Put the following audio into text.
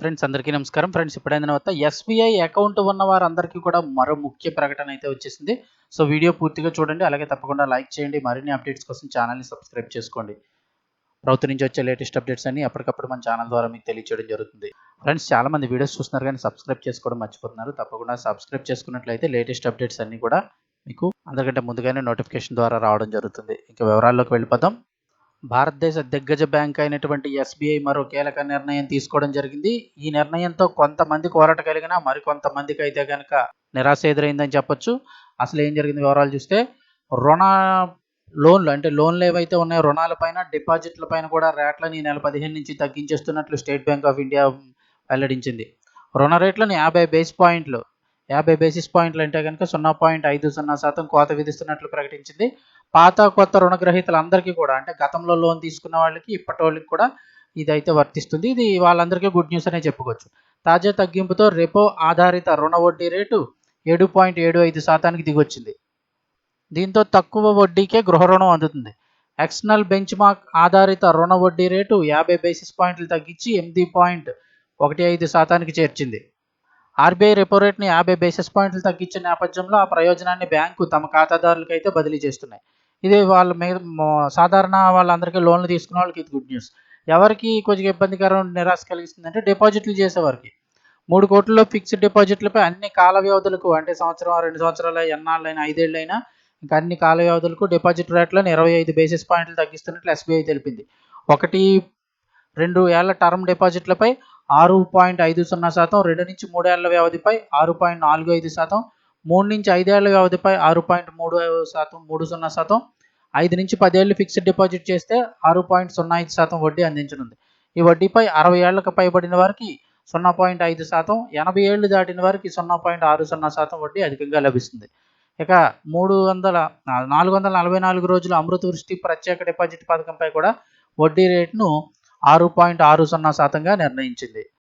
Friends అందరికీ నమస్కారం. Friends ఇప్పుడైన తర్వాత ఎస్బీఐ అకౌంట్ ఉన్న వారందరికీ కూడా మరో ముఖ్య ప్రకటన అయితే వచ్చేసింది. సో వీడియో పూర్తిగా చూడండి. అలాగే తప్పకుండా లైక్ చేయండి. మరిన్ని అప్డేట్స్ కోసం ఛానల్ని సబ్స్క్రైబ్ చేసుకోండి. ప్రభుత్వం నుంచి వచ్చే లేటెస్ట్ అప్డేట్స్ అన్ని అప్పటికప్పుడు మన ఛానల్ ద్వారా మీకు తెలియచేయడం జరుగుతుంది. ఫ్రెండ్స్ చాలా మంది వీడియోస్ చూస్తున్నారు కానీ సబ్స్క్రైబ్ చేసుకోవడం మర్చిపోతున్నారు. తప్పకుండా సబ్స్క్రైబ్ చేసుకున్నట్లయితే లేటెస్ట్ అప్డేట్స్ అన్ని కూడా మీకు అందరికంటే ముందుగానే నోటిఫికేషన్ ద్వారా రావడం జరుగుతుంది. ఇంకా వివరాల్లోకి వెళ్ళిపోదాం. భారతదేశ దిగ్గజ బ్యాంక్ అయినటువంటి ఎస్బీఐ మరో కీలక నిర్ణయం తీసుకోవడం జరిగింది. ఈ నిర్ణయంతో కొంతమంది కోరట కలిగిన మరికొంతమందికి అయితే కనుక నిరాశ ఎదురైందని చెప్పొచ్చు. అసలు ఏం జరిగింది వివరాలు చూస్తే రుణ లోన్లు అంటే లోన్లు ఏవైతే ఉన్నాయో రుణాలపైన డిపాజిట్లపైన డిపాజిట్ల పైన కూడా రేట్లను ఈ నెల పదిహేను నుంచి తగ్గించేస్తున్నట్లు స్టేట్ బ్యాంక్ ఆఫ్ ఇండియా వెల్లడించింది. రుణ రేట్లను యాభై బేస్ పాయింట్లు యాభై బేసిస్ పాయింట్లు అంటే కనుక సున్నా పాయింట్ ఐదు సున్నా శాతం కోత విధిస్తున్నట్లు ప్రకటించింది. పాత కొత్త రుణగ్రహీతలందరికీ కూడా అంటే గతంలో లోన్ తీసుకున్న వాళ్ళకి ఇప్పటి వాళ్ళకి కూడా ఇది అయితే వర్తిస్తుంది. ఇది వాళ్ళందరికీ గుడ్ న్యూస్ అనే చెప్పుకోవచ్చు. తాజా తగ్గింపుతో రెపో ఆధారిత రుణ వడ్డీ రేటు ఏడు పాయింట్ ఏడు ఐదు శాతానికి దిగొచ్చింది. దీంతో తక్కువ వడ్డీకే గృహ రుణం అందుతుంది. ఎక్స్టర్నల్ బెంచ్ మార్క్ ఆధారిత రుణ వడ్డీ రేటు యాభై బేసిస్ పాయింట్లు తగ్గించి ఎనిమిది పాయింట్ ఒకటి ఐదు శాతానికి చేర్చింది. ఆర్బీఐ రెపో రేట్ని యాభై బేసిస్ పాయింట్లు తగ్గించిన నేపథ్యంలో ఆ ప్రయోజనాన్ని బ్యాంకు తమ ఖాతాదారులకైతే బదిలీ చేస్తున్నాయి. ఇది వాళ్ళ మీద సాధారణ వాళ్ళందరికీ లోన్లు తీసుకున్న వాళ్ళకి ఇది గుడ్ న్యూస్ ఎవరికి కొద్దిగా ఇబ్బందికరం నిరాశ కలిగిస్తుంది అంటే డిపాజిట్లు చేసేవారికి. మూడు కోట్లలో ఫిక్స్డ్ డిపాజిట్లపై అన్ని కాల వ్యవధులకు అంటే సంవత్సరం రెండు సంవత్సరాల ఎన్నాళ్ళైనా ఐదేళ్ళైనా ఇంకా అన్ని కాల వ్యవధులకు డిపాజిట్ రేట్లను ఇరవై ఐదు బేసిస్ పాయింట్లు తగ్గిస్తున్నట్లు ఎస్బీఐ తెలిపింది. ఒకటి రెండు ఏళ్ళ టర్మ్ డిపాజిట్లపై ఆరు పాయింట్ ఐదు సున్నా శాతం రెండు నుంచి మూడేళ్ళ వ్యవధిపై ఆరు పాయింట్ నాలుగు ఐదు శాతం మూడు నుంచి ఐదేళ్ళ వ్యవధిపై ఆరు పాయింట్ మూడు శాతం మూడు సున్నా శాతం ఐదు నుంచి పదేళ్ళు ఫిక్స్డ్ డిపాజిట్ చేస్తే ఆరు పాయింట్ సున్నా ఐదు శాతం వడ్డీ అందించనుంది. ఈ వడ్డీపై అరవై ఏళ్ళకు పైబడిన వారికి సున్నా పాయింట్ ఐదు శాతం ఎనభై ఏళ్ళు దాటిన వారికి సున్నా పాయింట్ ఆరు సున్నా శాతం వడ్డీ అధికంగా లభిస్తుంది. ఇక మూడు వందల నాలుగు వందల నలభై నాలుగు రోజుల అమృత వృష్టి ప్రత్యేక డిపాజిట్ పథకంపై కూడా వడ్డీ రేటును ఆరు పాయింట్ ఆరు సున్నా శాతంగా నిర్ణయించింది.